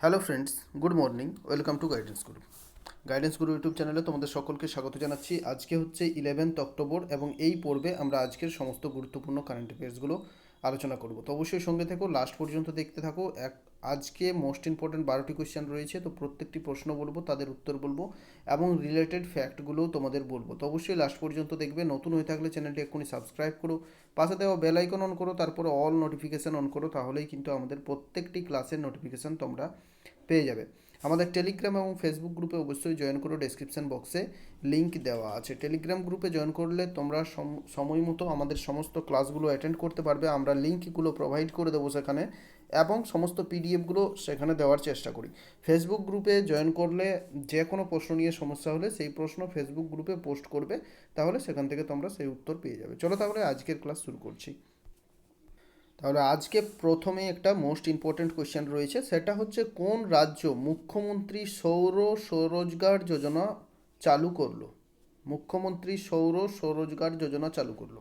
Hello friends good morning welcome to guidance group guidance group YouTube চ্যানেলে তোমাদের সকলকে স্বাগত জানাচ্ছি। আজকে হচ্ছে ইলেভেন্থ অক্টোবর এবং এই পর্বে আমরা আজকের সমস্ত গুরুত্বপূর্ণ কারেন্ট অ্যাফেয়ার্সগুলো আলোচনা করব। তো অবশ্যই সঙ্গে থেকো লাস্ট পর্যন্ত দেখতে থাকো। এক, আজকে মোস্ট ইম্পর্টেন্ট বারোটি কোয়েশ্চেন রয়েছে, তো প্রত্যেকটি প্রশ্ন বলব, তাদের উত্তর বলব এবং রিলেটেড ফ্যাক্টগুলোও তোমাদের বলব। তো অবশ্যই লাস্ট পর্যন্ত দেখবে, নতুন হয়ে থাকলে চ্যানেলটি এক্ষুনি সাবস্ক্রাইব করো, পাশে দেওয়া বেল আইকন অন করো, তারপরে অল নোটিফিকেশান অন করো, তাহলেই কিন্তু আমাদের প্রত্যেকটি ক্লাসের নোটিফিকেশান তোমরা পেয়ে যাবে। আমাদের টেলিগ্রাম এবং ফেসবুক গ্রুপে অবশ্যই জয়েন করো ডেসক্রিপশন বক্সে লিঙ্ক দেওয়া আছে। টেলিগ্রাম গ্রুপে জয়েন করলে তোমরা সম- সময় মতো আমাদের সমস্ত ক্লাসগুলো অ্যাটেন্ড করতে পারবে। আমরা লিঙ্কগুলো প্রোভাইড করে দেবো সেখানে এবং সমস্ত পিডিএফগুলো সেখানে দেওয়ার চেষ্টা করি। ফেসবুক গ্রুপে জয়েন করলে যে কোনো প্রশ্ন নিয়ে সমস্যা হলে সেই প্রশ্ন ফেসবুক গ্রুপে পোস্ট করবে, তাহলে সেখান থেকে তোমরা সেই উত্তর পেয়ে যাবে। চলো তাহলে আজকের ক্লাস শুরু করছি। তাহলে আজকে প্রথমে একটা মোস্ট ইম্পর্ট্যান্ট কোয়েশ্চেন রয়েছে, সেটা হচ্ছে কোন রাজ্য মুখ্যমন্ত্রী সৌর স্বরোজগার যোজনা চালু করল? মুখ্যমন্ত্রী সৌর স্বরোজগার যোজনা চালু করল।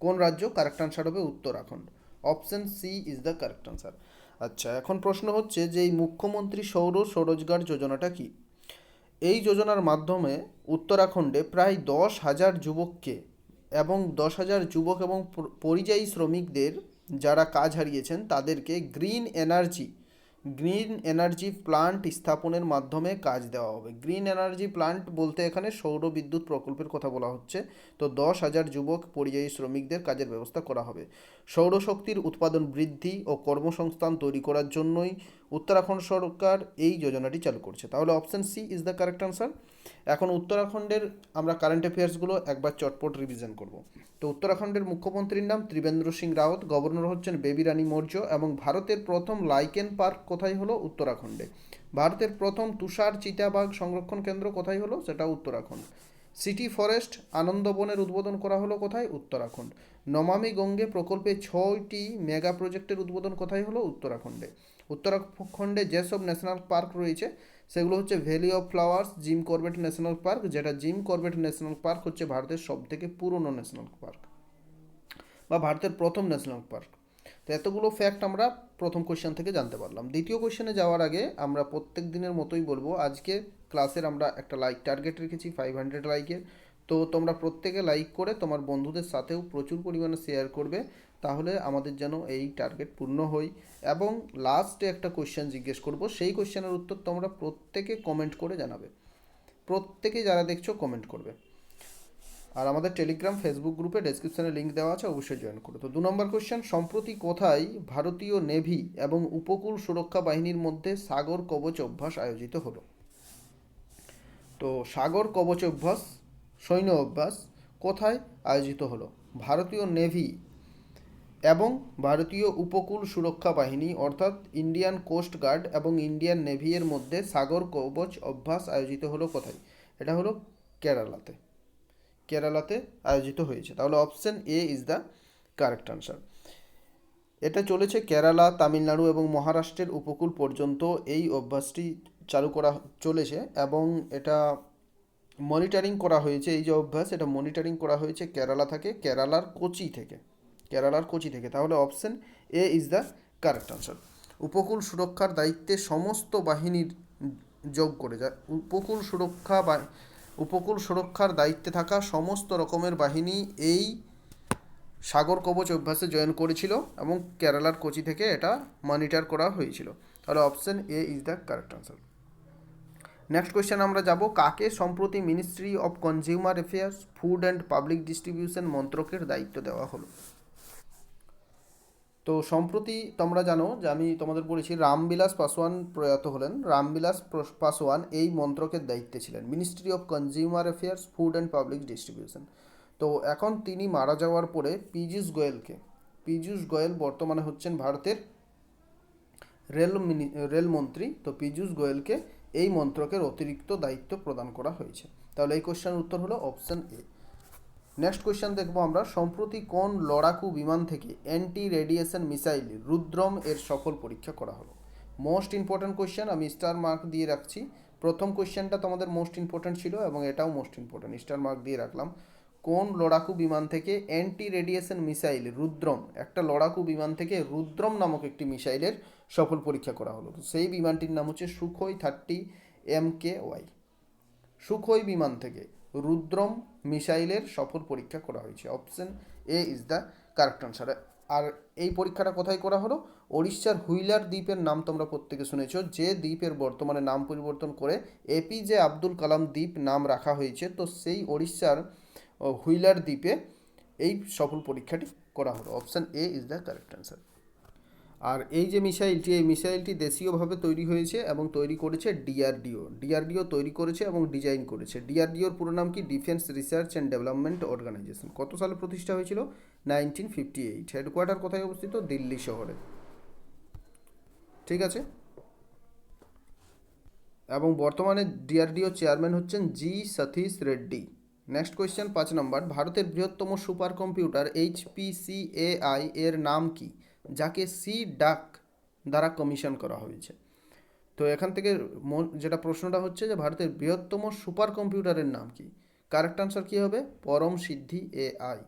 কোন রাজ্য? কারেক্ট আনসার হবে Uttarakhand option C is the correct answer আচ্ছা এখন প্রশ্ন হচ্ছে যে এই মুখ্যমন্ত্রী সৌর স্বরোজগার যোজনাটা কি? এই যোজনার মাধ্যমে উত্তরাখণ্ডে প্রায় দশ হাজার যুবককে এবং দশ হাজার যুবক এবং পরিযায়ী শ্রমিকদের যারা কাজ হারিয়েছেন তাদেরকে green energy green energy plant স্থাপনের মাধ্যমে কাজ দেওয়া হবে। গ্রিন এনার্জি প্লান্ট বলতে এখানে সৌর বিদ্যুৎ প্রকল্পের কথা বলা হচ্ছে। তো দশ হাজার যুবক পরিযায়ী শ্রমিকদের কাজের ব্যবস্থা করা হবে। সৌরশক্তির উৎপাদন বৃদ্ধি ও কর্মসংস্থান তৈরি করার জন্যই উত্তরাখণ্ড সরকার এই যোজনাটি চালু করছে। তাহলে option C is the correct answer এখন উত্তরাখণ্ডের আমরা কারেন্ট অ্যাফেয়ার্সগুলো একবার চটপট রিভিশন করব। তো উত্তরাখণ্ডের মুখ্যমন্ত্রীর নাম ত্রিবেন্দ্র সিং রাওয়াত গভর্নর হচ্ছেন বেবি রানী মৌর্য এবং ভারতের প্রথম লাইকেন পার্ক কোথায় হলো? উত্তরাখণ্ডে। ভারতের প্রথম তুষার চিতাবাঘ সংরক্ষণ কেন্দ্র কোথায় হলো? সেটা উত্তরাখণ্ড। সিটি ফরেস্ট আনন্দবনের উদ্বোধন করা হলো কোথায়? উত্তরাখণ্ড। নমামি গঙ্গে প্রকল্পে ছয়টি মেগা প্রজেক্টের উদ্বোধন কোথায় হলো? উত্তরাখণ্ডে। উত্তরাখণ্ডে যেসব ন্যাশনাল পার্ক রয়েছে, সেগুলো হচ্ছে valley of flowers, Jim Corbett national park, যেটা জিম করবেট ন্যাশনাল পার্ক হচ্ছে ভারতের সবথেকে পুরনো ন্যাশনাল পার্ক বা ভারতের প্রথম ন্যাশনাল পার্ক। তো এতগুলো ফ্যাক্ট আমরা প্রথম কোয়েশ্চেন থেকে জানতে পারলাম। দ্বিতীয় কোশ্চেনে যাওয়ার আগে আমরা প্রত্যেক দিনের মতোই বলব, আজকে ক্লাসের আমরা একটা লাইক টার্গেট রেখেছি ফাইভ হান্ড্রেড লাইকের তো তোমরা প্রত্যেকে লাইক করে তোমার বন্ধুদের সাথেও প্রচুর পরিমাণে শেয়ার করবে, তাহলে আমাদের যেন এই টার্গেট পূর্ণ হয় এবং লাস্টে একটা কোয়েশ্চেন জিজ্ঞেস করব, সেই কোশ্চেনের উত্তর তোমরা প্রত্যেকে কমেন্ট করে জানাবে। প্রত্যেকে যারা দেখছ কমেন্ট করবে। আর আমাদের টেলিগ্রাম ফেসবুক গ্রুপে ডেসক্রিপশনে লিঙ্ক দেওয়া আছে, অবশ্যই জয়েন করো। তো দু নম্বর কোশ্চেন সম্প্রতি কোথায় ভারতীয় নেভি এবং উপকূল সুরক্ষা বাহিনীর মধ্যে সাগর কবচ অভ্যাস আয়োজিত হলো? তো সাগর কবচ অভ্যাস, সৈন্য অভ্যাস কোথায় আয়োজিত হলো? ভারতীয় নেভি এবং ভারতীয় উপকূল সুরক্ষা বাহিনী অর্থাৎ ইন্ডিয়ান কোস্ট গার্ড এবং ইন্ডিয়ান নেভি এর মধ্যে সাগর কবচ অভ্যাস আয়োজিত হলো কোথায়? এটা হলো কেরালাতে। কেরালাতে আয়োজিত হয়েছে। তাহলে option A is the correct answer এটা চলেছে কেরালা, তামিলনাড়ু এবং মহারাষ্ট্রের উপকূল পর্যন্ত এই অভ্যাসটি চালু করা চলেছে এবং এটা মনিটরিং করা হয়েছে, এই যে অভ্যাস, এটা মনিটরিং করা হয়েছে কেরালা থেকে, কেরালার কোচি থেকে, কেরালার কোচি থেকে। তাহলে option A is the correct answer উপকূল সুরক্ষার দায়িত্বে সমস্ত বাহিনীর যোগ করে যায় উপকূল সুরক্ষা বা, উপকূল সুরক্ষার দায়িত্বে থাকা সমস্ত রকমের বাহিনী এই সাগর কবচ অভ্যাসে জয়েন করেছিল এবং কেরালার কোচি থেকে এটা মনিটর করা হয়েছিল। তাহলে option A is the correct answer next question আমরা যাব কাকে সম্প্রতি ministry of consumer affairs food and public distribution মন্ত্রকের দায়িত্ব দেওয়া হলো? তো সম্প্রতি তোমরা জানো যে আমি তোমাদের বলেছি রামবিলাস পাসওয়ান প্রয়াত হলেন। রামবিলাস পাসওয়ান এই মন্ত্রকের দায়িত্বে ছিলেন। Ministry of consumer affairs food and public distribution তো এখন তিনি মারা যাওয়ার পরে পীযূষ গোয়েলকে পীযূষ গোয়েল বর্তমানে হচ্ছেন ভারতের রেল মিনি রেলমন্ত্রী তো পীযূষ গোয়েলকে এই মন্ত্রকের অতিরিক্ত দায়িত্ব প্রদান করা হয়েছে। তাহলে এই কোশ্চেনের উত্তর হলো অপশান এ। নেক্সট কোয়েশ্চেন দেখব আমরা, সম্প্রতি কোন লড়াকু বিমান থেকে অ্যান্টি রেডিয়েশন মিসাইল রুদ্রম এর সফল পরীক্ষা করা হলো? মোস্ট ইম্পর্ট্যান্ট কোয়েশ্চেন আমি স্টার মার্ক দিয়ে রাখছি। প্রথম কোয়েশ্চেনটা তোমাদের মোস্ট ইম্পর্ট্যান্ট ছিল এবং এটাও মোস্ট ইম্পর্ট্যান্ট স্টার মার্ক দিয়ে রাখলাম। কোন লড়াকু বিমান থেকে অ্যান্টি রেডিয়েশন মিসাইল রুদ্রম, একটা লড়াকু বিমান থেকে রুদ্রম নামক একটি মিসাইলের সফল পরীক্ষা করা হলো। সেই বিমানটির নাম হচ্ছে Sukhoi thirty M K Y. Sukhoi বিমান থেকে রুদ্রম মিসাইলের সফল পরীক্ষা করা হয়েছে। Option A is the correct answer আর এই পরীক্ষাটা কোথায় করা হলো? ওড়িশার হুইলার দ্বীপের নাম তোমরা প্রত্যেকে শুনেছো। যে দ্বীপের বর্তমানে নাম পরিবর্তন করে এপিজে আব্দুল কালাম দ্বীপ নাম রাখা হয়েছে। তো সেই ওড়িশার হুইলার দ্বীপে এই সফল পরীক্ষাটি করা হলো। Option A is the correct answer আর এই যে মিসাইলটি, এই মিসাইলটি দেশীয়ভাবে তৈরি হয়েছে এবং তৈরি করেছে ডিআরডিও। ডিআরডিও তৈরি করেছে এবং ডিজাইন করেছে। ডিআরডিওর পুরো নাম কি? Defence research and development organisation কত সালে প্রতিষ্ঠা হয়েছিল? Nineteen fifty eight. হেডকোয়ার্টার কোথায় অবস্থিত? দিল্লি শহরে। ঠিক আছে? এবং বর্তমানে ডিআরডিও চেয়ারম্যান হচ্ছেন G Satish Reddy. Next question পাঁচ নম্বর। ভারতের বৃহত্তম সুপার কম্পিউটার এইচপিসিএআই এর নাম কি? যাকে সি ডাক দ্বারা কমিশন করা হয়েছে। তো এখান থেকে যেটা প্রশ্নটা হচ্ছে যে, ভারতের বৃহত্তম সুপার কম্পিউটারের নাম কি? কারেক্ট আনসার কী হবে? পরম সিদ্ধি এআই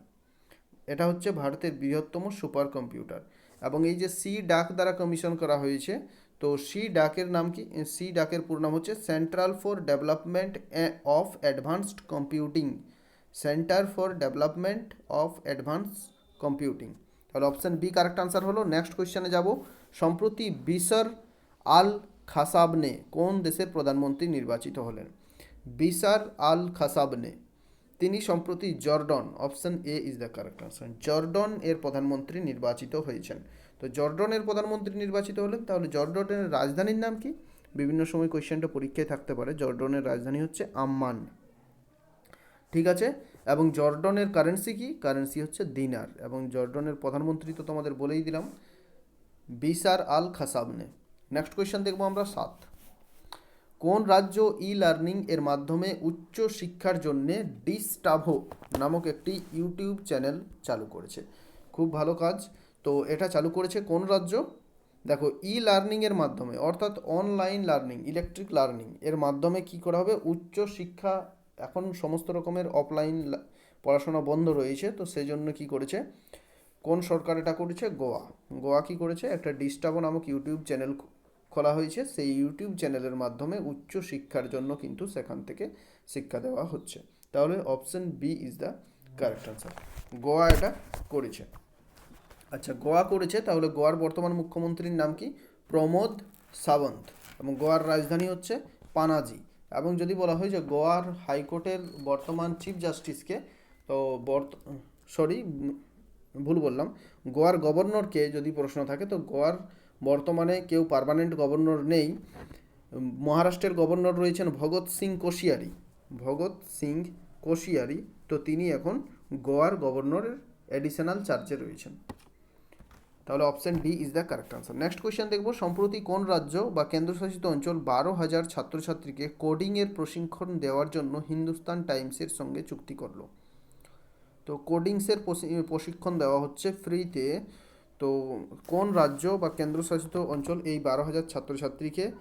এটা হচ্ছে ভারতের বৃহত্তম সুপার কম্পিউটার এবং এই যে সি ডাক দ্বারা কমিশন করা হয়েছে তো সি ডাকের নাম কি? সি ডাকের পুরো নাম হচ্ছে centre for development of advanced computing centre for development of advance computing তাহলে অপশান বি কারেক্ট আনসার হলো। নেক্সট কোয়েশ্চেনে যাব। সম্প্রতি বিসর আল খাসাবনে কোন দেশের প্রধানমন্ত্রী নির্বাচিত হলেন? বিসার আল খাসাবনে তিনি সম্প্রতি Jordan option A is the correct answer Jordan এর প্রধানমন্ত্রী নির্বাচিত হয়েছেন। তো জর্ডনের প্রধানমন্ত্রী নির্বাচিত হলেন, তাহলে জর্ডনের রাজধানীর নাম কি? বিভিন্ন সময় কোয়েশ্চেনটা পরীক্ষায় থাকতে পারে, জর্ডনের রাজধানী হচ্ছে আম্মান। ঠিক আছে? এবং জর্ডনের কারেন্সি কি? কারেন্সি হচ্ছে দিনার। এবং জর্ডনের প্রধানমন্ত্রী তো তোমাদের বলেই দিলাম, বিসার আল খাসাবনে। নেক্সট কোয়েশ্চেন দেখব আমরা, সাত। কোন রাজ্য ই লার্নিং এর মাধ্যমে উচ্চ শিক্ষার জন্য ডিস্টাভো নামক একটি ইউটিউব চ্যানেল চালু করেছে? খুব ভালো কাজ। তো এটা চালু করেছে কোন রাজ্য? দেখো ই লার্নিংয়ের মাধ্যমে, অর্থাৎ অনলাইন লার্নিং ইলেকট্রিক লার্নিং এর মাধ্যমে কি করা হবে? উচ্চ শিক্ষা এখন সমস্ত রকমের অফলাইন পড়াশোনা বন্ধ রয়েছে, তো সেই জন্য কি করেছে? কোন সরকার এটা করেছে? গোয়া। গোয়া কি করেছে? একটা ডিস্টাবো নামক ইউটিউব চ্যানেল খোলা হয়েছে, সেই ইউটিউব চ্যানেলের মাধ্যমে উচ্চ শিক্ষার জন্য কিন্তু সেখান থেকে শিক্ষা দেওয়া হচ্ছে। তাহলে option B is the correct answer Goa এটা করেছে। আচ্ছা গোয়া করেছে, তাহলে গোয়ার বর্তমান মুখ্যমন্ত্রীর নাম কি? প্রমোদ সাবন্ত। এবং গোয়ার রাজধানী হচ্ছে পানাজি। এবং যদি বলা হয় যে গোয়ার হাইকোর্টের বর্তমান চিফ জাস্টিসকে, তো বর্ত, সরি, ভুল বললাম। গোয়ার গভর্নরকে যদি প্রশ্ন থাকে, তো গোয়ার বর্তমানে কেউ পারমানেন্ট গভর্নর নেই। মহারাষ্ট্রের গভর্নর রয়েছেন ভগৎ সিং কোশিয়ারি। ভগৎ সিং কোশিয়ারি, তো তিনি এখন গোয়ার গভর্নরের অ্যাডিশনাল চার্জে রয়েছেন। তাহলে option D is the correct answer next question দেখব, সম্প্রতি কোন রাজ্য বা কেন্দ্রশাসিত অঞ্চল বারো হাজার ছাত্রছাত্রীকে কোডিংয়ের প্রশিক্ষণ দেওয়ার জন্য হিন্দুস্তান টাইমসের সঙ্গে চুক্তি করল? তো কোডিংসের প্রশিক্ষণ দেওয়া হচ্ছে ফ্রিতে তো। কোন রাজ্য বা কেন্দ্রশাসিত অঞ্চল এই বারো হাজার ছাত্রছাত্রীকে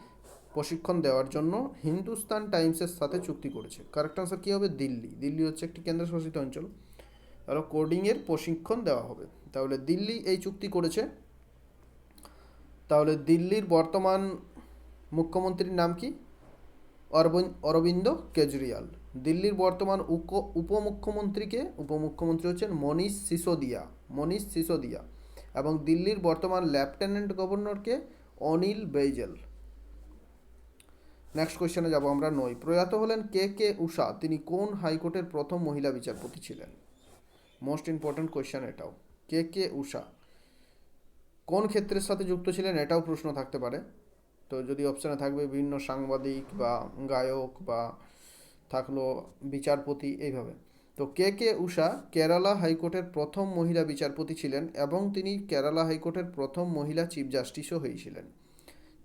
প্রশিক্ষণ দেওয়ার জন্য হিন্দুস্তান টাইমসের সাথে চুক্তি করেছে? কারেক্ট আনসার কী হবে? দিল্লি। দিল্লি হচ্ছে একটি কেন্দ্রশাসিত অঞ্চল। তাহলে কোডিংয়ের প্রশিক্ষণ দেওয়া হবে। তাহলে দিল্লি এই চুক্তি করেছে। তাহলে দিল্লির বর্তমান মুখ্যমন্ত্রীর নাম কি? অরবিন্দ অরবিন্দ কেজরিওয়াল। দিল্লির বর্তমান উপ, উপমুখ্যমন্ত্রীকে, উপমুখ্যমন্ত্রী হচ্ছেন মনীষ সিসোদিয়া মনীষ সিসোদিয়া। এবং দিল্লির বর্তমান লেফটেন্যান্ট গভর্নরকে অনিল বেইজেল। নেক্সট কোয়েশ্চেনে যাব আমরা নই। প্রয়াত হলেন কে কে উষা? তিনি কোন হাইকোর্টের প্রথম মহিলা বিচারপতি ছিলেন? মোস্ট ইম্পর্ট্যান্ট কোয়েশ্চেন এটাও। কে কে উষা কোন ক্ষেত্রের সাথে যুক্ত ছিলেন এটাও প্রশ্ন থাকতে পারে। তো যদি অপশানে থাকবে বিভিন্ন সাংবাদিক বা গায়ক বা থাকল বিচারপতি এইভাবে। তো কে কে উষা কেরালা হাইকোর্টের প্রথম মহিলা বিচারপতি ছিলেন এবং তিনি কেরালা হাইকোর্টের প্রথম মহিলা চিফ জাস্টিসও হয়েছিলেন।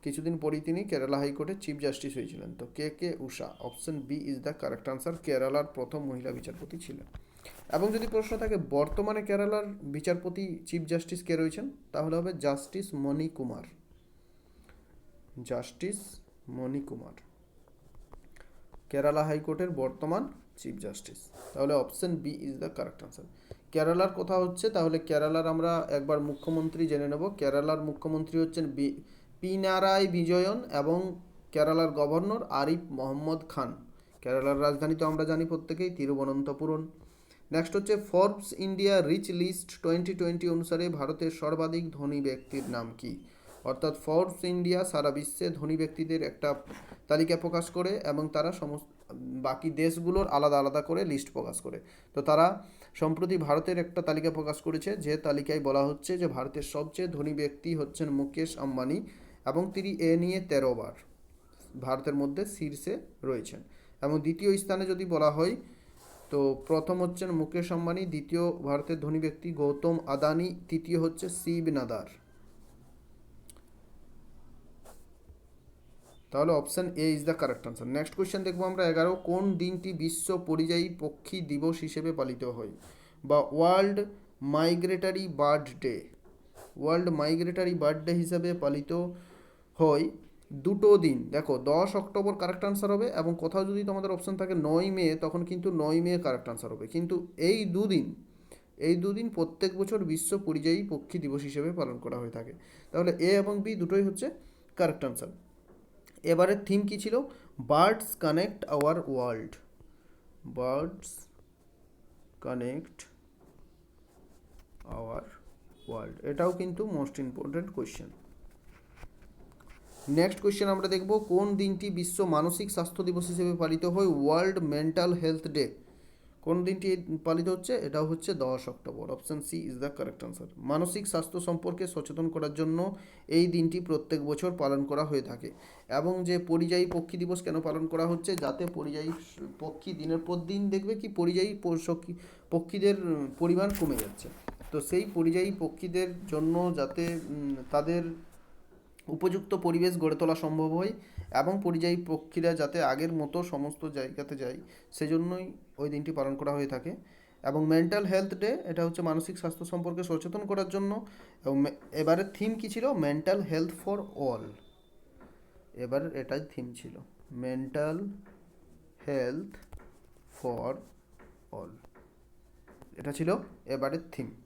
কিছুদিন পরেই তিনি কেরালা হাইকোর্টের চিফ জাস্টিস হয়েছিলেন। তো K K Usha option B is the correct answer কেরালার প্রথম মহিলা বিচারপতি ছিলেন। এবং যদি প্রশ্ন থাকে, বর্তমানে কেরালার বিচারপতি চিফ জাস্টিস কে রয়েছেন? তাহলে হবে জাস্টিস মণি কুমার। জাস্টিস মণি কুমার। কেরালা হাইকোর্টের বর্তমান চিফ জাস্টিস তাহলে option B is the correct answer কেরালার কথা হচ্ছে, তাহলে কেরালার আমরা একবার মুখ্যমন্ত্রী জেনে নেব। কেরালার মুখ্যমন্ত্রী হচ্ছেন বি পিনারাই বিজয়ন এবং কেরালার গভর্নর আরিফ মোহাম্মদ খান। কেরালার রাজধানী তো আমরা জানি প্রত্যেকেই, তিরুবনন্তপুরম। নেক্সট হচ্ছে Forbes India rich list twenty twenty অনুসারে ভারতের সর্বাধিক ধনী ব্যক্তির নাম কি? অর্থাৎ ফর্বস ইন্ডিয়া সারা বিশ্বে ধনী ব্যক্তিদের একটা তালিকা প্রকাশ করে এবং তারা সমস্ত, বাকি দেশগুলোর আলাদা আলাদা করে লিস্ট প্রকাশ করে। তো তারা সম্প্রতি ভারতের একটা তালিকা প্রকাশ করেছে, যে তালিকায় বলা হচ্ছে যে ভারতের সবচেয়ে ধনী ব্যক্তি হচ্ছেন মুকেশ আম্বানি এবং তিনি এ নিয়ে তেরো বার ভারতের মধ্যে শীর্ষে রয়েছেন। এবং দ্বিতীয় স্থানে যদি বলা হয় তো প্রথম হচ্ছেন মুকেশ আম্বানি, দ্বিতীয় ভারতের ধনী ব্যক্তি গৌতম আদানি, তৃতীয় হচ্ছে শিব নাদার। তাহলে option A is the correct answer next question দেখব আমরা, এগারো, কোন দিনটি বিশ্ব পরিযায়ী পক্ষী দিবস হিসেবে পালিত হয়? বা world migratory bird day world migratory bird day হিসেবে পালিত হয় দুটো দিন। দেখো, দশ অক্টোবর কারেক্ট আনসার হবে এবং কোথাও যদি তোমাদের অপশন থাকে নয় মে, তখন কিন্তু নয় মে কারেক্ট আনসার হবে। কিন্তু এই দুদিন এই দুদিন প্রত্যেক বছর বিশ্ব পরিযায়ী পক্ষী দিবস হিসেবে পালন করা হয়ে থাকে। তাহলে এ এবং বি দুটোই হচ্ছে কারেক্ট আনসার এবারের থিম কী ছিল? Birds connect our world birds connect our world এটাও কিন্তু most important question next question আমরা দেখব, কোন দিনটি বিশ্ব মানসিক স্বাস্থ্য দিবস হিসেবে পালিত হয়? ওয়ার্ল্ড মেন্টাল হেলথ ডে কোন দিনটি পালিত হচ্ছে? এটাও হচ্ছে দশ October. Option C is the correct answer মানসিক স্বাস্থ্য সম্পর্কে সচেতন করার জন্য এই দিনটি প্রত্যেক বছর পালন করা হয়ে থাকে। এবং যে পরিযায়ী পক্ষী দিবস কেন পালন করা হচ্ছে? যাতে পরিযায়ী পক্ষী দিনের পর দিন দেখবে কি পরিযায়ী পক্ষীদের পরিমাণ কমে যাচ্ছে। তো সেই পরিযায়ী পক্ষীদের জন্য যাতে তাদের উপযুক্ত পরিবেশ গড়ে তোলা সম্ভব হয় এবং পরিযায়ী পক্ষীরা যাতে আগের মতো সমস্ত জায়গাতে যায়, সেজন্যই ওই দিনটি পালন করা হয়ে থাকে। এবং মেন্টাল হেলথ ডে এটা হচ্ছে মানসিক স্বাস্থ্য সম্পর্কে সচেতন করার জন্য। এবং এবারের থিম কী ছিল? মেন্টাল হেলথ ফর অল এবার এটাই থিম ছিল। মেন্টাল হেলথ ফর অল এটা ছিল এবারের থিম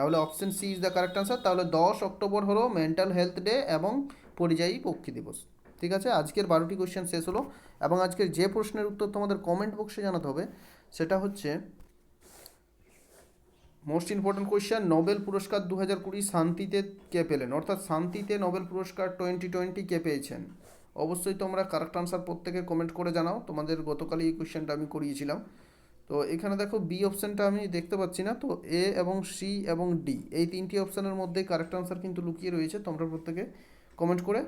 তাহলে option C is the correct answer তাহলে দশ অক্টোবর হলো মেন্টাল হেলথ ডে এবং পরিযায়ী পক্ষী দিবস। ঠিক আছে? আজকের বারোটি কোশ্চেন শেষ হলো এবং আজকের যে প্রশ্নের উত্তর তোমাদের কমেন্ট বক্সে জানাতে হবে, সেটা হচ্ছে মোস্ট ইম্পর্টেন্ট কোয়েশ্চেন নোবেল পুরস্কার দু হাজার কুড়ি শান্তিতে কে পেলেন? অর্থাৎ শান্তিতে নোবেল পুরস্কার টোয়েন্টি টোয়েন্টি কে পেয়েছেন? অবশ্যই তোমরা কারেক্ট আনসার প্রত্যেকে কমেন্ট করে জানাও। তোমাদের গতকালই এই কোয়েশ্চেনটা আমি করিয়েছিলাম। তো এখানে দেখো বি অপশানটা আমি দেখতে পাচ্ছি না, তো এ এবং সি এবং ডি এই তিনটি অপশানের মধ্যে কারেক্ট আনসার কিন্তু লুকিয়ে রয়েছে, তোমরা প্রত্যেকে কমেন্ট করে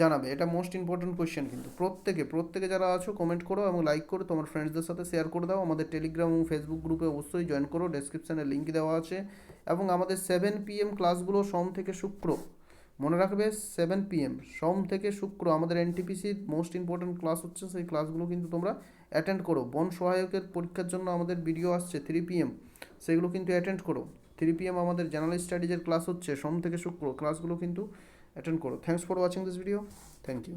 জানাবে। এটা মোস্ট ইম্পর্টেন্ট কোয়েশ্চেন কিন্তু। প্রত্যেকে প্রত্যেকে যারা আছো কমেন্ট করো এবং লাইক করো। তোমার ফ্রেন্ডসদের সাথে শেয়ার করে দাও। আমাদের টেলিগ্রাম এবং ফেসবুক গ্রুপে অবশ্যই জয়েন করো। ডেসক্রিপশানে লিঙ্ক দেওয়া আছে। এবং আমাদের সেভেন পিএম ক্লাসগুলো সোম থেকে শুক্র। মনে রাখবে সেভেন পিএম সোম থেকে শুক্র। আমাদের এনটিপিসির মোস্ট ইম্পর্টেন্ট ক্লাস হচ্ছে, সেই ক্লাসগুলো কিন্তু তোমরা অ্যাটেন্ড করো। বন সহায়কের পরীক্ষার জন্য আমাদের ভিডিও আসছে থ্রি পিএম সেগুলো কিন্তু অ্যাটেন্ড করো। থ্রি পিএম আমাদের জেনারেল স্টাডিজের ক্লাস হচ্ছে সোম থেকে শুক্র ক্লাসগুলো কিন্তু অ্যাটেন্ড করো। Thanks for watching this video thank you